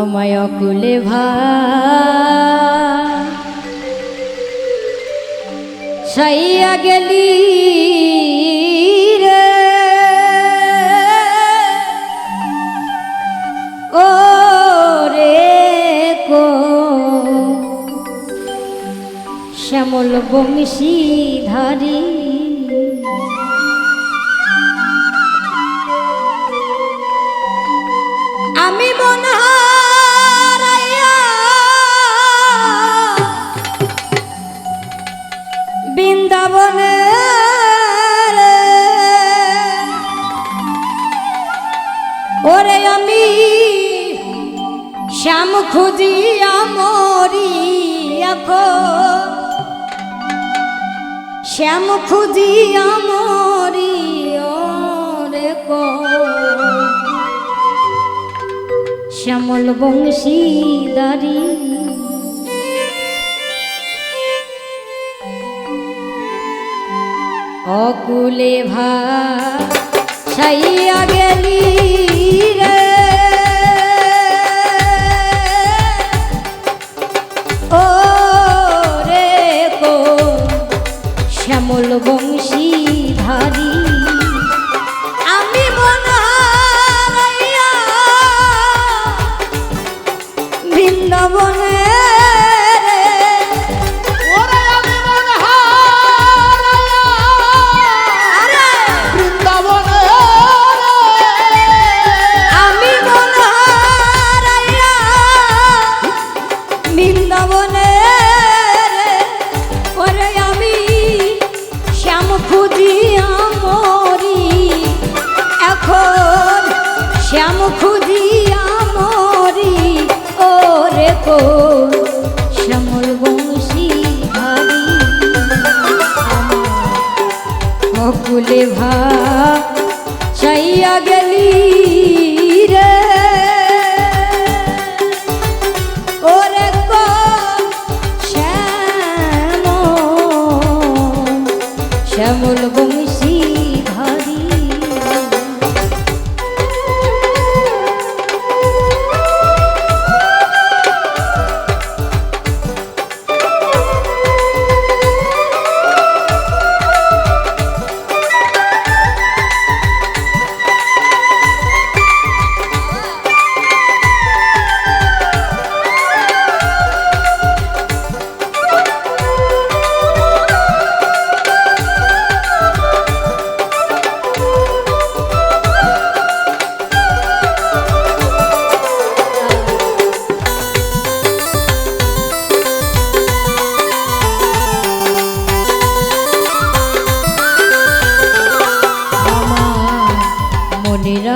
আমায় অকুলে ভা সাইয়া গেলি রে। ও রে কো। শ্যামল বংশী ধারী বৃন্দাবনে ওরে আমি শ্যাম খুঁজিয়া মরি এখন শ্যাম খুঁজিয়া মরি কো শ্যামল বংশীদারি অকুলে ভা ছাইয়া গেলি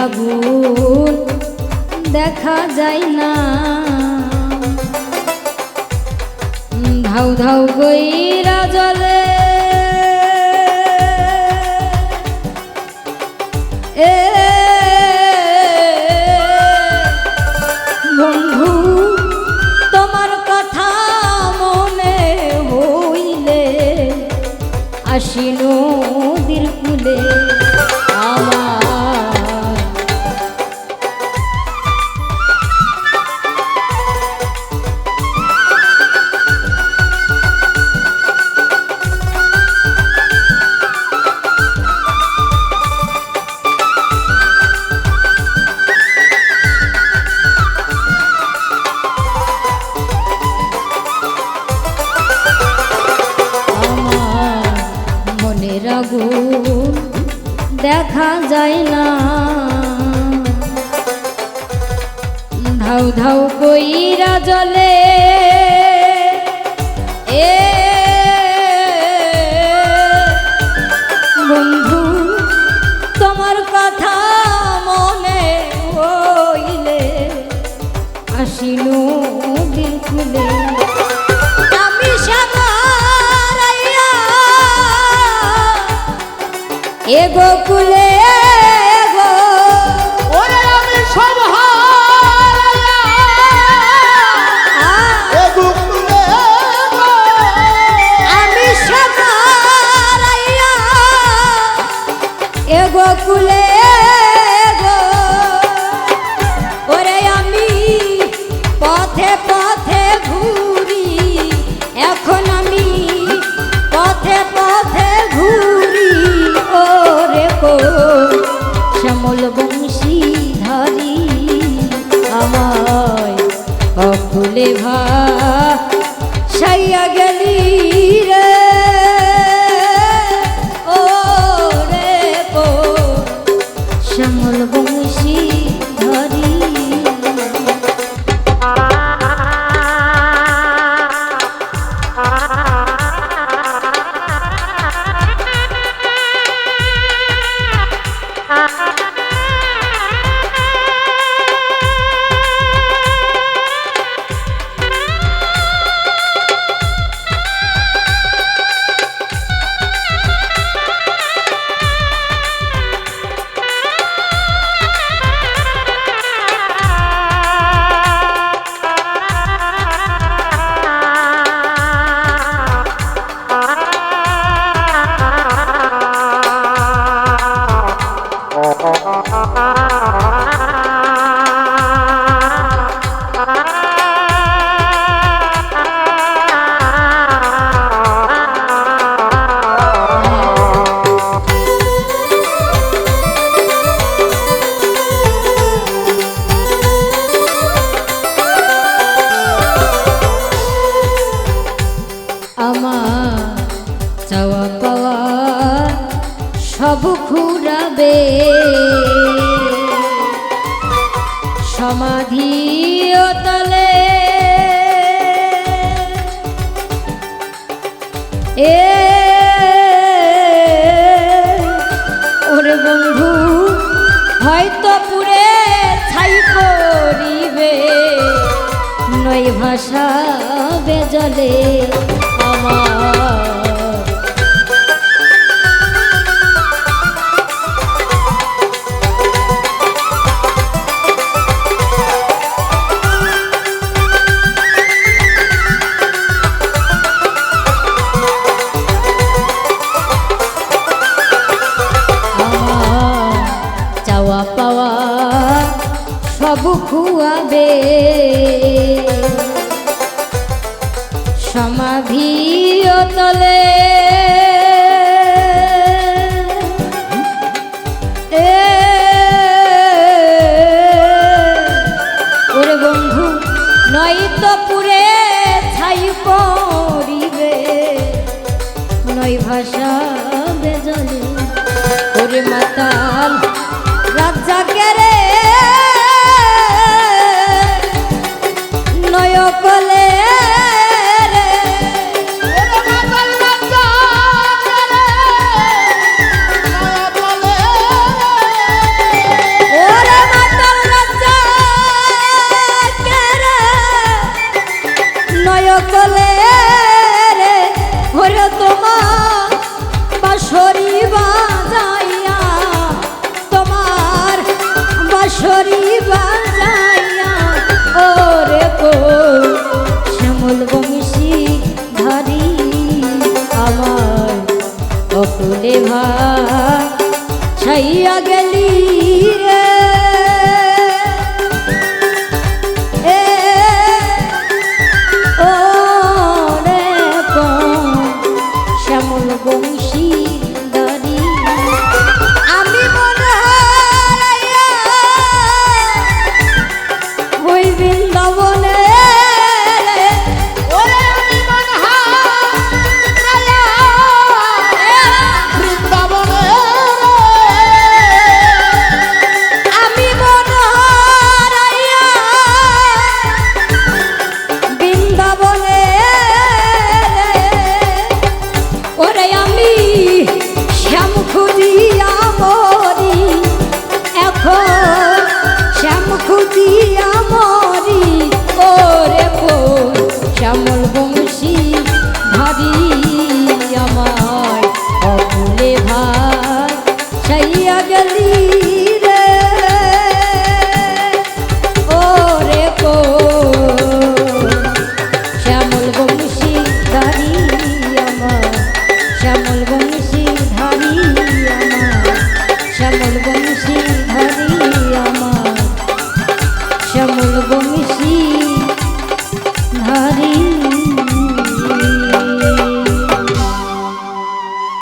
আগুন দেখা যায় না। ধাউ ধাউ গইরা জলে। এ বন্ধু, তোমার কথা মনে হইলে আসি আগুন দেখা যায় না। ধাউ ধাউ কইরা জলে ভা সাইয়া গেলি রে। ও রে পো শ্যামল বংশী ধরি। Ah সব খুরাবে সমাধি তলে এ ওরে বন্ধু হয়তো পুরে ছাই করিবে। নয় ভাষা বেজলে আমার তলে ওরে বন্ধু নয়তো পুরে ছাই পড়িবে। নয় ভাষা 恭喜